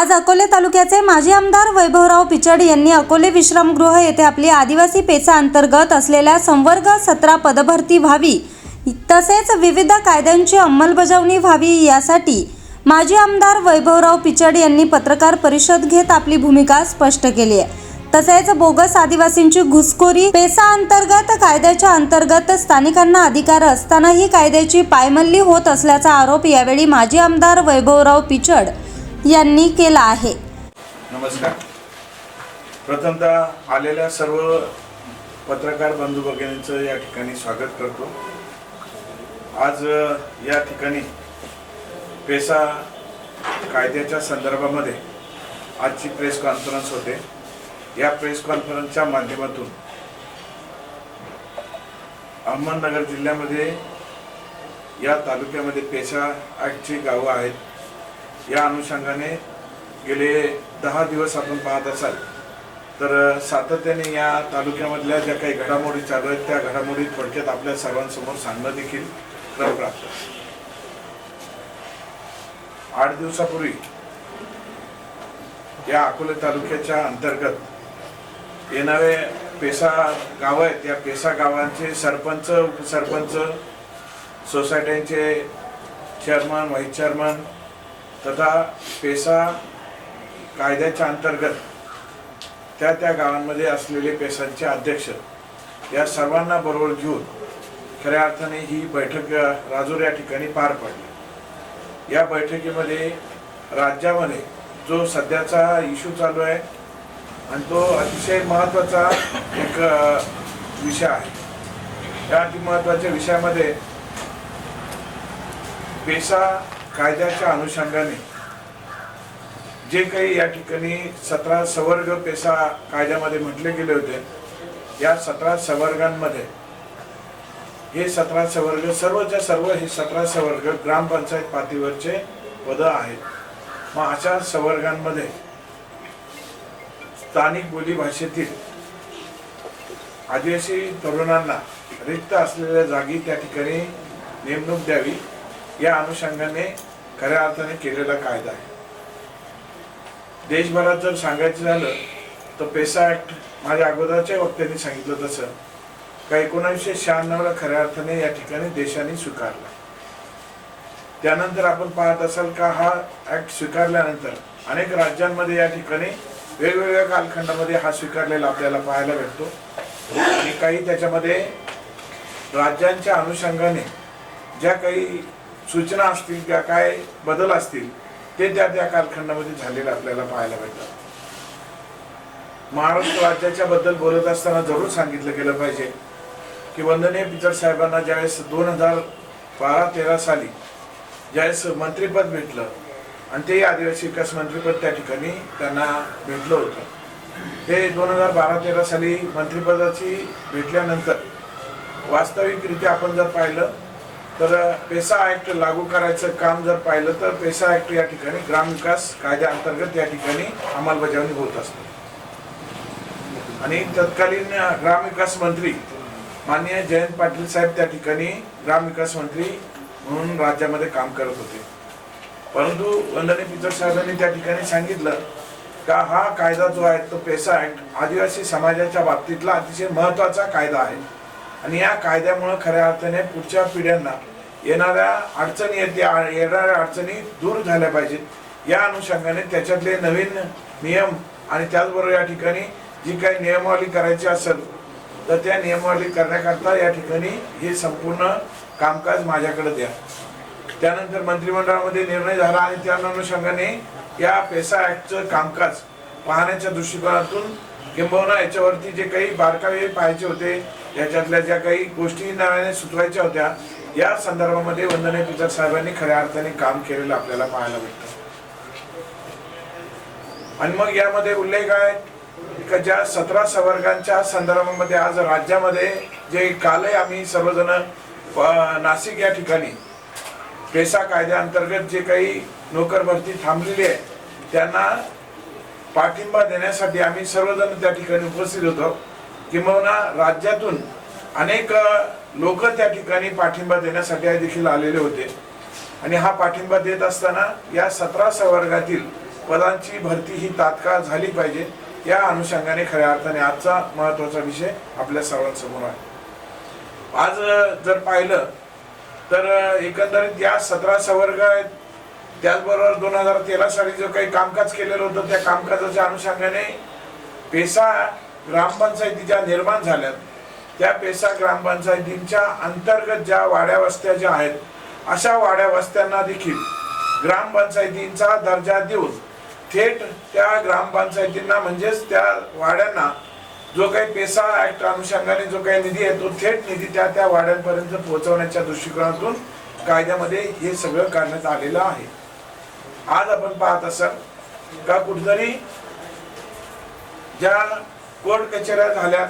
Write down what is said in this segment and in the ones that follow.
आज अकोले तालुक्याचे माजी आमदार वैभवराव पिचड यांनी अकोले विश्रामगृह येथे आपली आदिवासी पेचा अंतर्गत असलेल्या संवर्ग सतरा पदभरती व्हावी तसेच विविध कायद्यांची अंमलबजावणी व्हावी यासाठी माजी आमदार वैभवराव पिचड यांनी पत्रकार परिषद घेत आपली भूमिका स्पष्ट केली आहे. तसेच बोगस आदिवासींची घुसखोरी पेसा अंतर्गत कायद्याच्या अंतर्गत स्थानिकांना अधिकार असतानाही कायद्याची पायमल्ली होत असल्याचा आरोप यावेळी माजी आमदार वैभवराव पिचड यांनी केला आहे. नमस्कार. प्रथमतः आलेल्या सर्व पत्रकार बंधू भगिनींचं या ठिकाणी स्वागत करतो. आज या ठिकाणी पेसा कायद्याच्या संदर्भामध्ये आजची प्रेस कॉन्फरन्स होते. या प्रेस कॉन्फरन्सच्या माध्यमातून अहमदनगर जिल्ह्यामध्ये या तालुक्यामध्ये पेसा ॲक्टची गावं आहेत. या अनुषंगाने गेले दहा दिवस आपण पाहत असाल. तर सातत्याने या तालुक्यामधल्या ज्या काही घडामोडी चालू आहेत त्या घडामोडी थोडक्यात आपल्या सर्वांसमोर सांगणं देखील क्रमप्राप्त आठ दिवसापूर्वी या अकोले तालुक्याच्या अंतर्गत येणारे पेसा गावं आहेत. या पेसा गावांचे सरपंच उपसरपंच सोसायट्यांचे चेअरमन व्हाईस चेअरमन तथा पेसा कायद्याच्या अंतर्गत त्या त्या गावांमध्ये असलेले पेसांचे अध्यक्ष या सर्वांना बरोबर घेऊन खऱ्या अर्थाने ही बैठक राजूर या ठिकाणी पार पडली. या बैठकीमध्ये राज्यामध्ये जो सध्याचा इश्यू चालू आहे आणि तो अतिशय महत्त्वाचा एक विषय आहे. या अतिमहत्त्वाच्या विषयामध्ये पेसा कायद्याच्या अनुषंगाने जे काही या ठिकाणी सतरा सवर्ग पेसा कायद्यामध्ये म्हटले गेले होते या सतरा सवर्गांमध्ये हे सतरा सवर्ग सर्वच्या सर्व हे सतरा सवर्ग ग्रामपंचायत पातळीवरचे पद आहेत. मग अशा सवर्गांमध्ये स्थानिक बोलीभाषेतील आदिवासी तरुणांना रिक्त असलेल्या जागी त्या ठिकाणी नेमणूक द्यावी. या अनुषंगाने खऱ्या अर्थाने केलेला कायदा आहे. देशभरात जर सांगायचं झालं तर पेसा ऍक्ट माझ्या अगोदरच्या वक्त्यांनी सांगितलं तसं. का एकोणीसशे शहाण्णवला खऱ्या अर्थाने या ठिकाणी देशाने स्वीकारला. त्यानंतर आपण पाहत असाल का हा ऍक्ट स्वीकारल्यानंतर अनेक राज्यांमध्ये या ठिकाणी वेगवेगळ्या कालखंडामध्ये हा स्वीकारलेला आपल्याला पाहायला भेटतो. आणि काही त्याच्यामध्ये राज्यांच्या अनुषंगाने ज्या काही सूचना असतील किंवा काय बदल असतील ते त्या त्या कालखंडामध्ये झालेले आपल्याला पाहायला भेटतात. महाराष्ट्र राज्याच्या बद्दल बोलत असताना जरूर सांगितलं गेलं पाहिजे की वंदनीय पिचड साहेबांना ज्यावेळेस दोन हजार बारा तेरा साली ज्यावेळेस मंत्रीपद भेटलं आणि ते आदिवासी विकास मंत्रीपद त्या ठिकाणी त्यांना भेटलं होतं. ते दोन हजार बारा तेरा साली मंत्रिपदाची भेटल्यानंतर वास्तविकरित्या आपण जर पाहिलं तर पेसा ऍक्ट लागू करायचं काम जर पाहिलं तर पेसा ऍक्ट या ठिकाणी ग्रामविकास कायद्याअंतर्गत या ठिकाणी अंमलबजावणी होत असते. आणि तत्कालीन ग्रामविकास मंत्री माननीय जयंत पाटील साहेब त्या ठिकाणी ग्रामविकास मंत्री म्हणून राज्यामध्ये काम करत होते. परंतु वंदने पिचड साहेबांनी त्या ठिकाणी सांगितलं का हा कायदा जो आहे तो पेसा ऍक्ट आदिवासी समाजाच्या बाबतीतला अतिशय महत्त्वाचा कायदा आहे. आणि या कायद्यामुळं खऱ्या अर्थाने पुढच्या पिढ्यांना येणाऱ्या अडचणी आहेत येणाऱ्या अडचणी दूर झाल्या पाहिजेत. या अनुषंगाने त्याच्यातले नवीन नियम आणि त्याचबरोबर या ठिकाणी जी काही नियमावली करायची असेल तर त्या नियमावली करण्याकरता या ठिकाणी हे संपूर्ण कामकाज माझ्याकडे द्या. त्यानंतर मंत्रिमंडळामध्ये निर्णय झाला आणि त्या अनुषंगाने या पेसा ऍक्टचं कामकाज पाहण्याच्या दृष्टिकोनातून किंबहुना याच्यावरती जे काही बारकावे पाहायचे होते याच्यातल्या ज्या काही गोष्टी नव्याने सुचवायच्या होत्या या संदर्भामध्ये वंदने पिचर साहेबांनी खऱ्या अर्थाने काम केलेलं आपल्याला पाहायला भेटतं. आणि मग यामध्ये उल्लेख आहे का ज्या सतरा सवर्गांच्या संदर्भामध्ये आज राज्यामध्ये जे कालही आम्ही सर्वजण नाशिक या ठिकाणी पेसा कायद्याअंतर्गत जे काही नोकर भरती थांबलेली आहे त्यांना पाठिंबा देण्यासाठी आम्ही सर्वजण त्या ठिकाणी उपस्थित होतो. किंबहुना राज्यातून अनेक लोक त्या ठिकाणी पाठिंबा देण्यासाठी देखील आलेले होते. आणि हा पाठिंबा देत असताना या सतरा संवर्गातील पदांची भरती ही तात्काळ झाली पाहिजे या अनुषंगाने खऱ्या अर्थाने आजचा महत्त्वाचा विषय आपल्या सर्वांसमोर आहे. आज जर पाहिलं तर एकंदरीत या सतरा संवर्ग आहेत. त्याचबरोबर दोन हजार तेरा साली जो काही कामकाज केलेलं होतं त्या कामकाजाच्या अनुषंगाने पेसा ग्रामपंचायती ज्या निर्माण झाल्यात. त्या पेसा ग्रामपंचायतींच्या अंतर्गत ज्या वाड्या वस्त्या ज्या आहेत अशा वाड्या वस्त्यांना देखील ग्रामपंचायतींचा दर्जा देऊन थेट त्या ग्रामपंचायतींना म्हणजेच त्या वाड्यांना जो काही पेसा ऍक्ट अनुषंगाने जो काही निधी आहे तो थेट निधी त्या त्या वाड्यांपर्यंत पोहोचवण्याच्या दृष्टिकोनातून कायद्यामध्ये हे सगळं करण्यात आलेलं आहे. आज आपण पाहत असाल का कुठेतरी ज्या कोर्ट कचेऱ्या झाल्या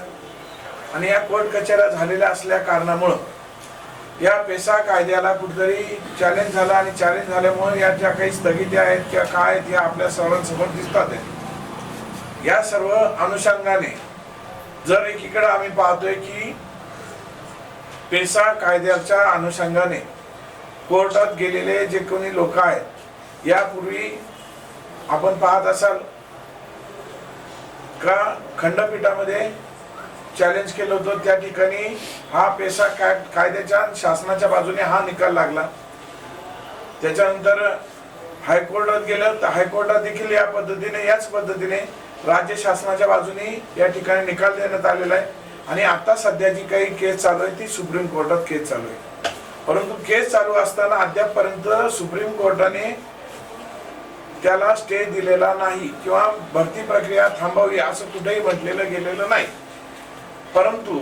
आणि या कोर्ट कचेऱ्या झालेल्या असल्या कारणामुळं या पेसा कायद्याला कुठेतरी चॅलेंज झाला आणि चॅलेंज झाल्यामुळे या ज्या काही स्थगिती आहेत किंवा काय आहेत या आपल्या सर्वांसमोर दिसतात. आहेत या सर्व अनुषंगाने जर एकीकडे आम्ही पाहतोय की पेसा कायद्याच्या अनुषंगाने कोर्टात गेलेले जे कोणी लोक आहेत यापूर्वी आपण पाहत असाल का खंडपीठामध्ये चॅलेंज केलं होतं. त्या ठिकाणी हा पेसा काय कायद्याच्या शासनाच्या बाजूने हा निकाल लागला. त्याच्यानंतर हायकोर्टात गेलं. तर हायकोर्टात देखील या पद्धतीने याच पद्धतीने राज्य शासनाच्या बाजूने या ठिकाणी निकाल देण्यात आलेला आहे. आणि आता सध्या जी काही केस चालू आहे ती सुप्रीम कोर्टात केस चालू आहे. परंतु केस चालू असताना अद्यापपर्यंत सुप्रीम कोर्टाने त्याला स्टे दिलेला नाही किंवा भरती प्रक्रिया थांबवली असं कुठेही म्हटलेलं गेलेलं नाही. परंतु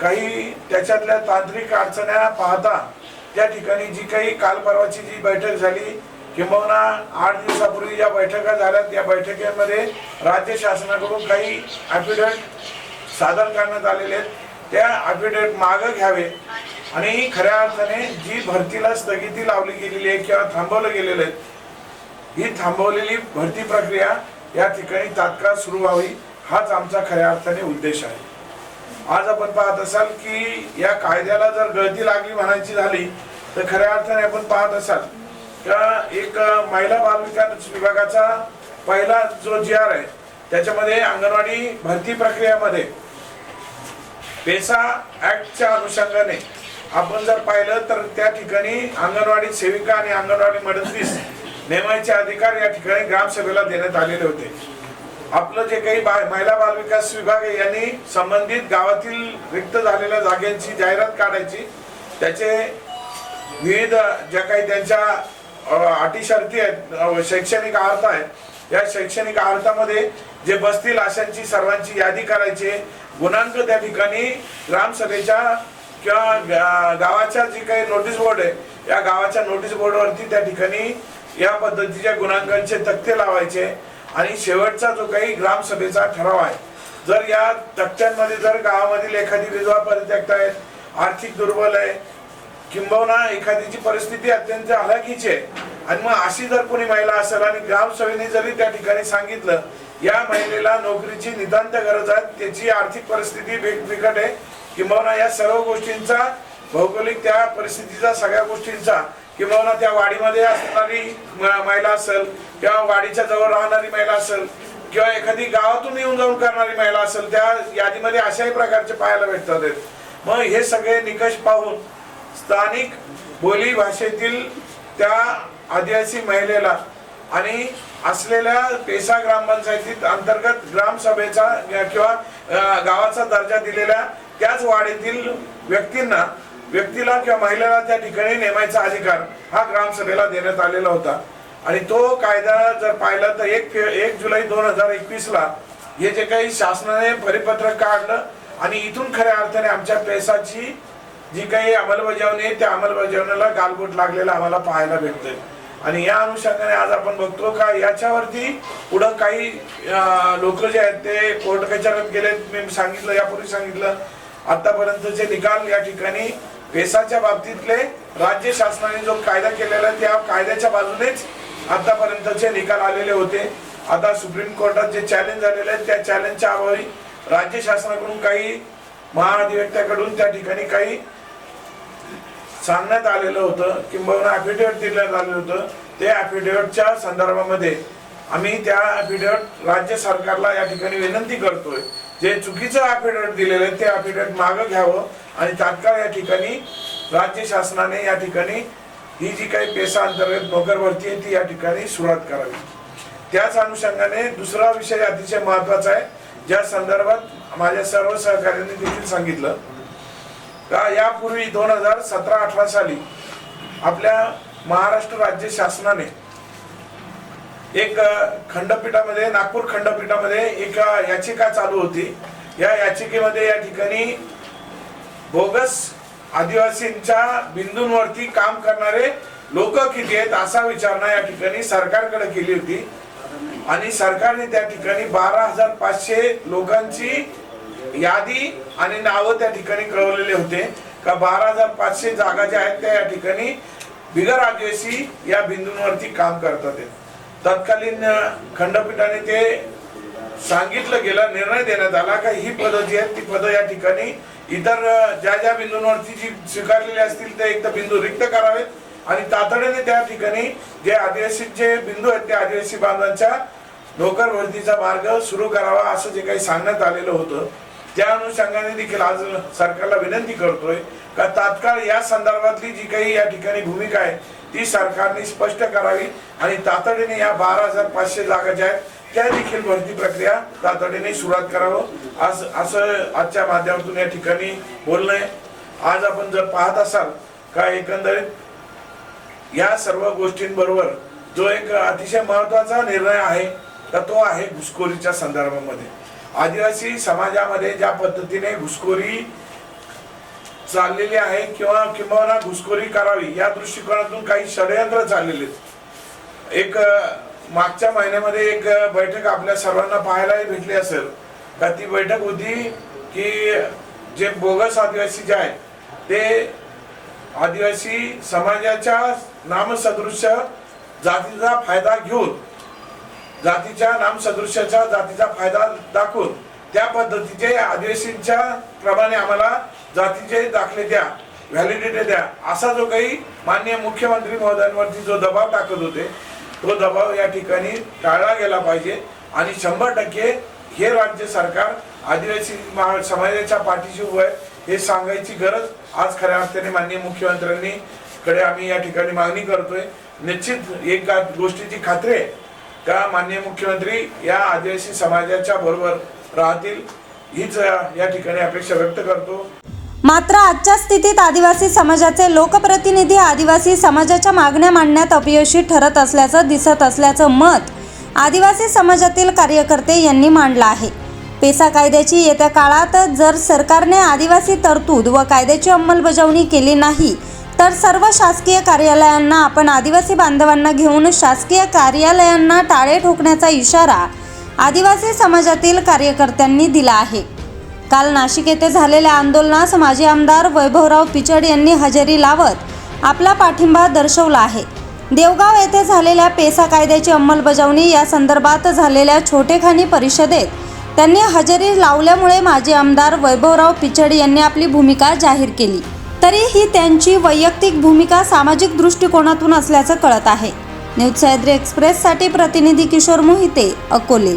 काही त्याच्यातल्या तांत्रिक अडचण्या पाहता त्या ठिकाणी जी काही काल परवाची जी बैठक झाली किंबहुना आठ दिवसापूर्वी ज्या बैठका झाल्या त्या बैठकीमध्ये राज्य शासनाकडून काही ॲफिडेविट सादर करण्यात आलेले आहेत. त्या ॲफिडेविट मागं घ्यावे आणि खऱ्या अर्थाने जी भरतीला स्थगिती लावली गेलेली आहे किंवा थांबवलं गेलेलं आहे ही थांबवलेली भरती प्रक्रिया या ठिकाणी तात्काळ सुरू व्हावी हाच आमचा खऱ्या अर्थाने उद्देश आहे. आज आपण पाहत असाल की या कायद्याला जर गळती लागली म्हणायची झाली तर खऱ्या अर्थाने आपण पाहत असाल का एक महिला बालविकास विभागाचा पहिला जो जी आर आहे त्याच्यामध्ये अंगणवाडी भरती प्रक्रियामध्ये पेसा ऍक्टच्या अनुषंगाने आपण जर पाहिलं तर त्या ठिकाणी अंगणवाडी सेविका आणि अंगणवाडी मदतनीस नेमायचे अधिकार या ठिकाणी ग्रामसभेला देण्यात आलेले होते. आपलं जे काही बा महिला बालविकास विभाग आहे यांनी संबंधित गावातील रिक्त झालेल्या जागांची जाहिरात काढायची. त्याचे विविध ज्या काही त्यांच्या अटी शर्ती आहेत शैक्षणिक अर्थ आहेत या शैक्षणिक अर्थामध्ये जे बसतील अशांची सर्वांची यादी करायची. गुणांक त्या ठिकाणी ग्रामसभेच्या किंवा गावाच्या जी काही नोटीस बोर्ड आहे या गावाच्या नोटीस बोर्डवरती त्या ठिकाणी या पद्धतीच्या गुणांकांचे तक्ते लावायचे आणि शेवटचा जो काही ग्रामसभेचा ठराव आहे जर या तक्त्यांमध्ये जर गावामधील एखादी विधवा परित्यक्त आहे आर्थिक दुर्बल आहे किंबहुना एखादीची परिस्थिती अत्यंत हलाखीची आहे आणि मग अशी जर कोणी महिला असेल आणि ग्रामसभेने जरी त्या ठिकाणी सांगितलं या महिलेला नोकरीची नितांत गरज आहे त्याची आर्थिक परिस्थिती बिकट आहे किंबहुना या सर्व गोष्टींचा भौगोलिक त्या परिस्थितीचा सगळ्या गोष्टींचा किंवा त्या वाडीमध्ये असणारी महिला असेल किंवा वाडीच्या जवळ राहणारी महिला असेल किंवा एखादी गावातून येऊन जाऊन करणारी महिला असेल त्या यादीमध्ये अशाही प्रकारचे पाहायला भेटतात. मग हे सगळे निकष पाहून स्थानिक बोली भाषेतील त्या आदिवासी महिलेला आणि असलेल्या पेसा ग्रामपंचायतीत अंतर्गत ग्रामसभेचा किंवा गावाचा दर्जा दिलेल्या त्याच वाडीतील व्यक्तींना व्यक्तीला किंवा महिलेला त्या ठिकाणी नेमायचा अधिकार हा ग्रामसभेला देण्यात आलेला होता. आणि तो कायदा जर पाहिला तर एक फे एक जुलै दोन हजार एकवीसला हे जे काही शासनाने परिपत्रक काढलं आणि इथून खऱ्या अर्थाने आमच्या पेसाची जी काही अंमलबजावणी आहे त्या अंमलबजावणीला गालबोट लागलेला आम्हाला पाहायला भेटतंय. आणि या अनुषंगाने आज आपण बघतो का याच्यावरती पुढं काही लोक जे आहेत ते कोर्ट कचऱ्यात गेलेत मी सांगितलं यापूर्वी सांगितलं. आतापर्यंतचे निकाल या ठिकाणी पेसाच्या बाबतीतले राज्य शासनाने जो कायदा केलेला आहे त्या कायद्याच्या बाजूनेच आतापर्यंतचे निकाल आलेले होते. आता सुप्रीम कोर्टात जे चॅलेंज झालेले आहेत त्या चॅलेंजच्या अभावी राज्य शासनाकडून काही महाअधिवक्त्याकडून त्या ठिकाणी काही सांगण्यात आलेलं होतं किंबहुना ॲफिडेविट दिलं आलेलं होतं. ते ॲफिडेविटच्या संदर्भामध्ये आम्ही त्या अफिडेविट राज्य सरकारला या ठिकाणी विनंती करतोय. जे चुकीचं अफिडेविट दिलेलं आहे ते अफिडेविट मागं घ्यावं. आणि तात्काळ या ठिकाणी राज्य शासनाने या ठिकाणी ही जी काही पेसा अंतर्गत नोकर भरती आहे ती या ठिकाणी सुरुवात करावी. त्याच अनुषंगाने दुसरा विषय अतिशय महत्त्वाचा आहे ज्या संदर्भात माझ्या सर्व सहकार्यांनी देखील सांगितलं. का यापूर्वी दोन हजार सतरा अठरा साली आपल्या महाराष्ट्र राज्य शासनाने एक खंडपीठामध्ये नागपूर खंडपीठामध्ये एक याचिका चालू होती. या याचिकेमध्ये या ठिकाणी बोगस आदिवासींच्या बिंदूंवरती काम करणारे लोक किती आहेत असा विचारणा या ठिकाणी सरकारकडे केली होती. आणि सरकारने त्या ठिकाणी बारा हजार पाचशे लोकांची यादी आणि नावं त्या ठिकाणी कळवलेले होते. का बारा हजार पाचशे जागा ज्या आहेत त्या या ठिकाणी बिगर आदिवासी या बिंदूंवरती काम करतात. तत्कालीन खंडपीठाने ते सांगितलं गेलं निर्णय देण्यात आला का ही पदं जी आहेत ती पदं या ठिकाणी इतर ज्या ज्या बिंदूंवरती जी स्वीकारलेली असतील ते एक तर बिंदू रिक्त करावेत. आणि तातडीने त्या ठिकाणी जे आदिवासी जे बिंदू आहेत त्या आदिवासी बांधवांच्या नोकर भरतीचा मार्ग सुरू करावा असं जे काही सांगण्यात आलेलं होतं त्या अनुषंगाने देखील आज सरकारला विनंती करतोय का तात्काळ या संदर्भातली जी काही या ठिकाणी भूमिका आहे ती सरकारने स्पष्ट करावी. आणि तातडीने या बारा हजार पाचशे जागा ज्या आहेत त्या देखील भरती प्रक्रिया तातडीने सुरुवात करावं. आज असं आजच्या माध्यमातून या ठिकाणी बोलणं आहे. आज आपण जर पाहत असाल का एकंदरीत या सर्व गोष्टींबरोबर जो एक अतिशय महत्त्वाचा निर्णय आहे तर तो आहे घुसखोरीच्या संदर्भामध्ये. आदिवासी समाजामध्ये ज्या पद्धतीने घुसखोरी चाललेली आहे किंवा किंवा घुसखोरी करावी या दृष्टिकोनातून काही षडयंत्र चाललेले आहेत. एक मागच्या महिन्यामध्ये एक बैठक आपल्या सर्वांना पाहायलाही भेटली असेल. का ती बैठक होती की जे बोगस आदिवासी जे आहेत ते आदिवासी समाजाच्या नामसदृश्य जातीचा फायदा घेऊन जातीच्या नामसदृश्याचा जातीचा फायदा दाखवून त्या पद्धतीचे आदिवासींच्या प्रमाणे आम्हाला जातीचे दाखले द्या व्हॅलिडिटी द्या असा जो काही माननीय मुख्यमंत्री महोदयांवरती जो दबाव टाकत होते तो दबाव या ठिकाणी टाळला गेला पाहिजे. आणि शंभर टक्के हे राज्य सरकार आदिवासी महा- समाजाच्या पाठीशी उभं आहे हे सांगायची गरज आज खऱ्या अर्थाने माननीय मुख्यमंत्र्यांनी कडे आम्ही या ठिकाणी मागणी करतोय. निश्चित एक गोष्टीची खात्री आहे का माननीय मुख्यमंत्री या आदिवासी समाजाच्या बरोबर राहतील? हीच या ठिकाणी अपेक्षा व्यक्त करतो. मात्र आजच्या स्थितीत आदिवासी समाजाचे लोकप्रतिनिधी आदिवासी समाजाच्या मागण्या मांडण्यात अपयशी ठरत असल्याचं दिसत असल्याचं मत आदिवासी समाजातील कार्यकर्ते यांनी मांडलं आहे. पेसा कायद्याची येत्या काळात जर सरकारने आदिवासी तरतूद व कायद्याची अंमलबजावणी केली नाही तर सर्व शासकीय कार्यालयांना आपण आदिवासी बांधवांना घेऊन शासकीय कार्यालयांना टाळे ठोकण्याचा इशारा आदिवासी समाजातील कार्यकर्त्यांनी दिला आहे. काल नाशिक येथे झालेल्या आंदोलनास माजी आमदार वैभवराव पिचड यांनी हजेरी लावत आपला पाठिंबा दर्शवला आहे. देवगाव येथे झालेल्या पेसा कायद्याची अंमलबजावणी या संदर्भात झालेल्या छोटेखानी परिषदेत त्यांनी हजेरी लावल्यामुळे माजी आमदार वैभवराव पिचड यांनी आपली भूमिका जाहीर केली. तरी ही त्यांची वैयक्तिक भूमिका सामाजिक दृष्टिकोनातून असल्याचं कळत आहे. न्यूज सह्याद्री एक्सप्रेससाठी प्रतिनिधी किशोर मोहिते अकोले.